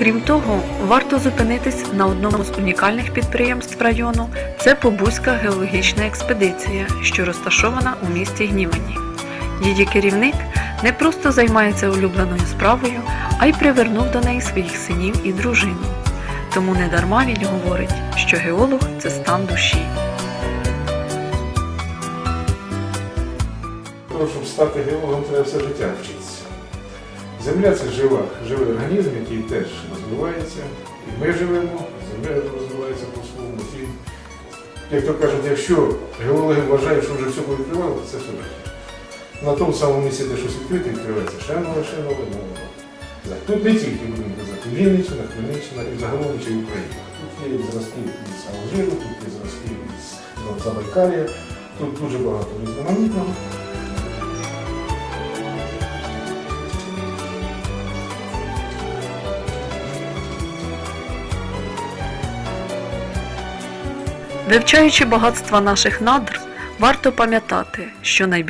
Крім того, варто зупинитись на одному з унікальних підприємств району це Побузька геологічна експедиція, що розташована у місті Гнівані. Її керівник не просто займається улюбленою справою, а й привернув до неї своїх синів і дружину. Тому недарма він говорить, що геолог це стан душі. Щоб стати геологом, треба все життя вчитися. Земля це жива, живий організм, який теж розвивається. І ми живемо, земля розвивається по-своєму. Як то кажуть, якщо геологи вважають, що вже все повідкривали, то це все брехня. На тому самому місці, де щось відкрите, відкривається ще нове, ще нове, нове. Тут не тільки, будемо казати, Вінниччина, Хмельниччина і загалом чи Україна. Тут є зразки із Алжиру, тут є зразки із Забайкалія, тут дуже багато різноманітного. Вивчаючи багатства наших надр, варто пам'ятати, що найбільше